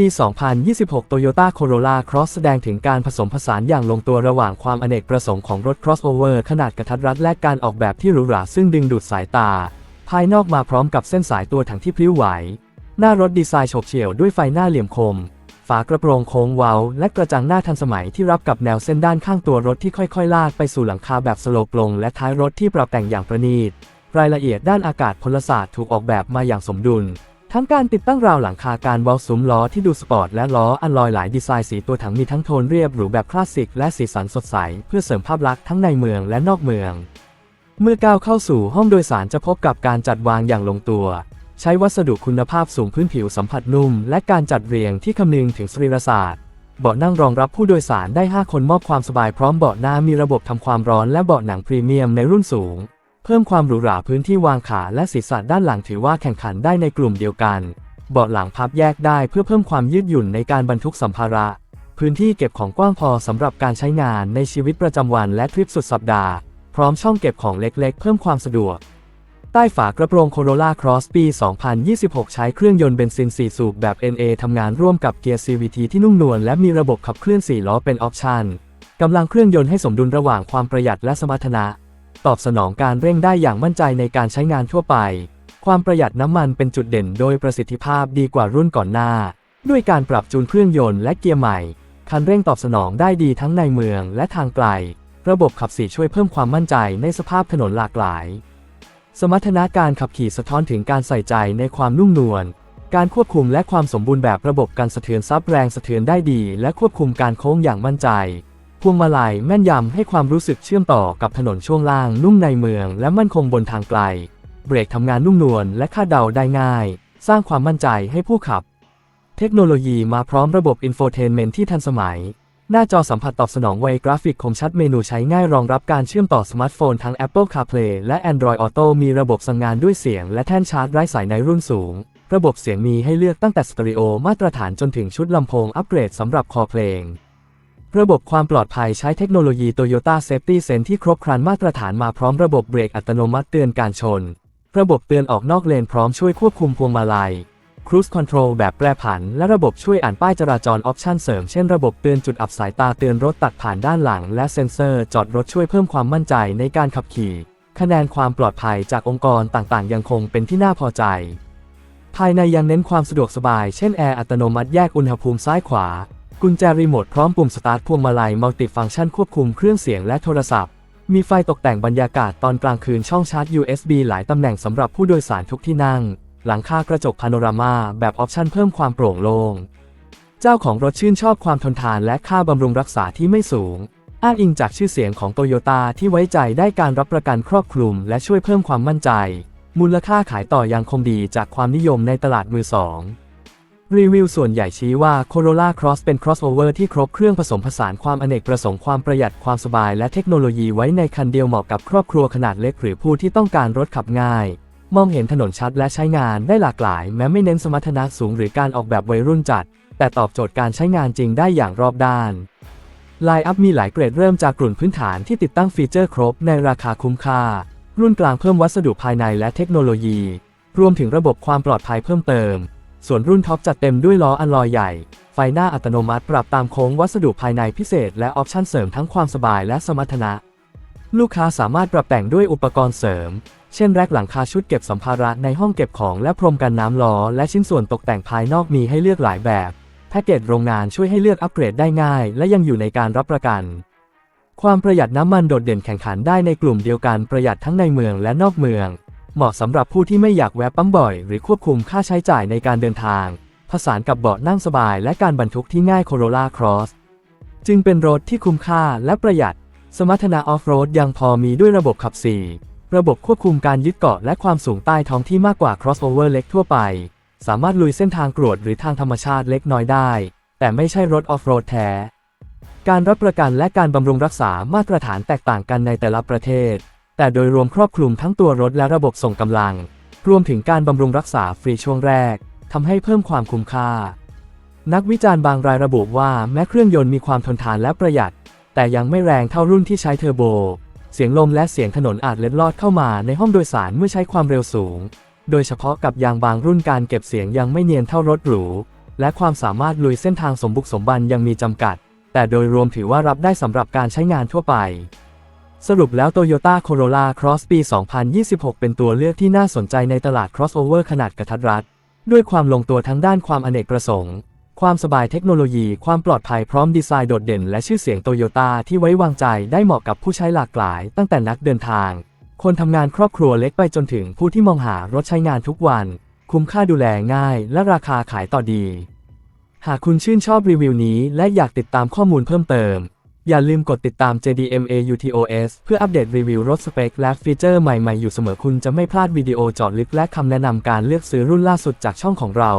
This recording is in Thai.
ปี 2026 Toyota Corolla Cross แสดงถึงการผสมผสานอย่างลงตัวระหว่างความอเนกประสงค์ของรถ crossover ขนาดกระทัดรัดและการออกแบบที่หรูหราซึ่งดึงดูดสายตา ภายนอกมาพร้อมกับเส้นสายตัวถังที่พริ้วไหว หน้ารถดีไซน์โฉบเฉี่ยวด้วยไฟหน้าเหลี่ยมคม ฝากระโปรงโค้งเว้า และกระจังหน้าทันสมัยที่รับกับแนวเส้นด้านข้างตัวรถที่ค่อยๆ ลากไปสู่หลังคาแบบสโลปลง และท้ายรถที่ปรับแต่งอย่างประณีต รายละเอียดด้านอากาศพลศาสตร์ถูกออกแบบมาอย่างสมดุล ทั้งการติดตั้งราวหลังคาการเว้าซุ้มล้อที่ดูสปอร์ตและล้ออันลอยหลายดีไซน์สีตัวถังมีทั้งโทนเรียบหรูแบบคลาสสิกและสีสันสดใส เพื่อเสริมภาพลักษณ์ทั้งในเมืองและนอกเมือง เมื่อก้าวเข้าสู่ห้องโดยสารจะพบกับการจัดวางอย่างลงตัว ใช้วัสดุคุณภาพสูงพื้นผิวสัมผัสนุ่ม และการจัดเรียงที่คำนึงถึงสรีรศาสตร์เบาะนั่งรองรับผู้โดยสารได้ 5 คนมอบความสบายพร้อมเบาะหน้ามีระบบทำความร้อนและเบาะหนังพรีเมียมในรุ่นสูง เพิ่มความหรูหราพื้นที่วางขาและศีรษะด้านหลังถือว่าแข่งขันได้ในกลุ่มเดียวกัน เบาะหลังพับแยกได้เพื่อเพิ่มความยืดหยุ่นในการบรรทุกสัมภาระ พื้นที่เก็บของกว้างพอสำหรับการใช้งานในชีวิตประจำวันและทริปสุดสัปดาห์ พร้อมช่องเก็บของเล็กๆ เพิ่มความสะดวก ใต้ฝากระโปรง Corolla Cross ปี 2026 ใช้เครื่องยนต์เบนซิน 4 สูบแบบ NA ทำงานร่วมกับเกียร์ CVT ที่นุ่มนวลและมีระบบขับเคลื่อน 4 ล้อเป็นออปชันกำลังเครื่องยนต์ให้สมดุลระหว่างความประหยัดและสมรรถนะ ตอบสนองการเร่งได้อย่างมั่นใจในการใช้งานทั่วไป ความประหยัดน้ำมันเป็นจุดเด่นโดยประสิทธิภาพดีกว่ารุ่นก่อนหน้า ด้วยการปรับจูนเครื่องยนต์และเกียร์ใหม่ คันเร่งตอบสนองได้ดีทั้งในเมืองและทางไกล ระบบขับสี่ช่วยเพิ่มความมั่นใจในสภาพถนนหลากหลาย สมรรถนะการขับขี่สะท้อนถึงการใส่ใจในความนุ่มนวลการควบคุมและความสมบูรณ์แบบระบบการสะเทือนซับแรงสะเทือนได้ดี และควบคุมการโค้งอย่างมั่นใจ พวงมาลัยแม่นยำให้ความรู้สึกเชื่อมต่อกับถนนช่วงล่างนุ่มในเมือง และมั่นคงบนทางไกล เบรกทำงานนุ่มนวลและคาดเดาได้ง่าย สร้างความมั่นใจให้ผู้ขับ เทคโนโลยีมาพร้อมระบบอินโฟเทนเมนที่ทันสมัย หน้าจอสัมผัสตอบสนองไวกราฟิกคมชัดเมนูใช้ง่ายรองรับการเชื่อมต่อสมาร์ทโฟนทั้ง Apple CarPlay และ Android Auto มีระบบสั่งงานด้วยเสียง และแท่นชาร์จไร้สายในรุ่นสูง ระบบเสียงมีให้เลือกตั้งแต่สเตอริโอมาตรฐานจนถึงชุดลำโพงอัปเกรดสำหรับคอเพลง ระบบความปลอดภัยใช้เทคโนโลยี Toyota Safety Sense ที่ครบครันมาตรฐานมาพร้อมระบบเบรกอัตโนมัติเตือนการชน ระบบเตือนออกนอกเลนพร้อมช่วยควบคุมพวงมาลัย Cruise Control แบบแปรผัน และระบบช่วยอ่านป้ายจราจรออปชันเสริม เช่นระบบเตือนจุดอับสายตาเตือนรถตัดผ่านด้านหลัง และเซ็นเซอร์จอดรถช่วยเพิ่มความมั่นใจในการขับขี่ คะแนนความปลอดภัยจากองค์กรต่างๆ ยังคงเป็นที่น่าพอใจ ภายในยังเน้นความสะดวกสบาย เช่นแอร์อัตโนมัติแยกอุณหภูมิซ้ายขวา กุญแจรีโมทพร้อมปุ่มสตาร์ทพวงมาลัยมัลติฟังก์ชันควบคุมเครื่องเสียงและโทรศัพท์ มีไฟตกแต่งบรรยากาศตอนกลางคืนช่องชาร์จ USB หลายตำแหน่งสำหรับผู้โดยสารทุกที่นั่ง หลังคากระจกพาโนรามาแบบออปชันเพิ่มความโปร่งโล่ง เจ้าของรถชื่นชอบความทนทานและค่าบำรุงรักษาที่ไม่สูง อ้างอิงจากชื่อเสียงของโตโยต้าที่ไว้ใจได้การรับประกันครอบคลุม และช่วยเพิ่มความมั่นใจ มูลค่าขายต่อยังคงดีจากความนิยมในตลาดมือสอง รีวิวส่วนใหญ่ชี้ว่า Corolla Cross เป็น crossover ที่ครบเครื่องผสมผสานความอเนกประสงค์ความประหยัดความสบายและเทคโนโลยีไว้ในคันเดียวเหมาะกับครอบครัวขนาดเล็กหรือผู้ที่ต้องการรถขับง่าย มองเห็นถนนชัดและใช้งานได้หลากหลาย แม้ไม่เน้นสมรรถนะสูงหรือการออกแบบวัยรุ่นจัด แต่ตอบโจทย์การใช้งานจริงได้อย่างรอบด้านไลน์อัพมีหลายเกรดเริ่มจากกลุ่นพื้นฐานที่ติดตั้งฟีเจอร์ครบในราคาคุ้มค่า รุ่นกลางเพิ่มวัสดุภายในและเทคโนโลยี รวมถึงระบบความปลอดภัยเพิ่มเติม ส่วนรุ่นท็อปจัดเต็มด้วยล้ออัลลอยใหญ่ ไฟหน้าอัตโนมัติปรับตามโค้งวัสดุภายในพิเศษ และออปชั่นเสริมทั้งความสบายและสมรรถนะ ลูกค้าสามารถปรับแต่งด้วยอุปกรณ์เสริม เช่นแรกหลังคาชุดเก็บสัมภาระในห้องเก็บของและพรมกันน้ำล้อ และชิ้นส่วนตกแต่งภายนอกมีให้เลือกหลายแบบ แพ็กเกจโรงงานช่วยให้เลือกอัปเกรดได้ง่าย และยังอยู่ในการรับประกัน ความประหยัดน้ำมันโดดเด่นแข่งขันได้ในกลุ่มเดียวกันประหยัดทั้งในเมืองและนอกเมือง เหมาะสำหรับผู้ที่ไม่อยากแวะปั๊มบ่อย หรือควบคุมค่าใช้จ่ายในการเดินทาง ผสานกับเบาะนั่งสบายและการบรรทุกที่ง่าย Corolla Cross จึงเป็นรถที่คุ้มค่าและประหยัด สมรรถนะออฟโรดยังพอมีด้วยระบบขับ4ระบบควบคุมการยึดเกาะและความสูงใต้ท้องที่มากกว่า crossover เล็กทั่วไป สามารถลุยเส้นทางกรวดหรือทางธรรมชาติเล็กน้อยได้ แต่ไม่ใช่รถออฟโรดแท้ การรับประกันและการบำรุงรักษามาตรฐานแตกต่างกันในแต่ละประเทศ แต่โดยรวมครอบคลุมทั้งตัวรถและระบบส่งกำลัง รวมถึงการบำรุงรักษาฟรีช่วงแรกทำให้เพิ่มความคุ้มค่า นักวิจารณ์บางรายระบุว่าแม้เครื่องยนต์มีความทนทานและประหยัด แต่ยังไม่แรงเท่ารุ่นที่ใช้เทอร์โบ เสียงลมและเสียงถนนอาจเล็ดลอดเข้ามาในห้องโดยสารเมื่อใช้ความเร็วสูง โดยเฉพาะกับยางบางรุ่นการเก็บเสียงยังไม่เนียนเท่ารถหรู และความสามารถลุยเส้นทางสมบุกสมบันยังมีจำกัด แต่โดยรวมถือว่ารับได้สำหรับการใช้งานทั่วไป สรุปแล้ว Toyota Corolla Cross ปี 2026 เป็นตัวเลือกที่น่าสนใจในตลาด crossover ขนาดกระทัดรัด ด้วยความลงตัวทั้งด้านความอเนกประสงค์ ความสบายเทคโนโลยี ความปลอดภัยพร้อมดีไซน์โดดเด่น และชื่อเสียงโตโยต้าที่ไว้วางใจได้เหมาะกับผู้ใช้หลากหลาย ตั้งแต่นักเดินทาง คนทำงานครอบครัวเล็กไปจนถึงผู้ที่มองหารถใช้งานทุกวัน คุ้มค่าดูแลง่าย และราคาขายต่อดี หากคุณชื่นชอบรีวิวนี้ และอยากติดตามข้อมูลเพิ่มเติม อย่าลืมกดติดตาม JDMA UTOS เพื่ออัปเดตรีวิวรถสเปคและฟีเจอร์ใหม่ ๆ อยู่เสมอคุณจะไม่พลาดวิดีโอเจาะลึกและคำแนะนำการเลือกซื้อรุ่นล่าสุดจากช่องของเรา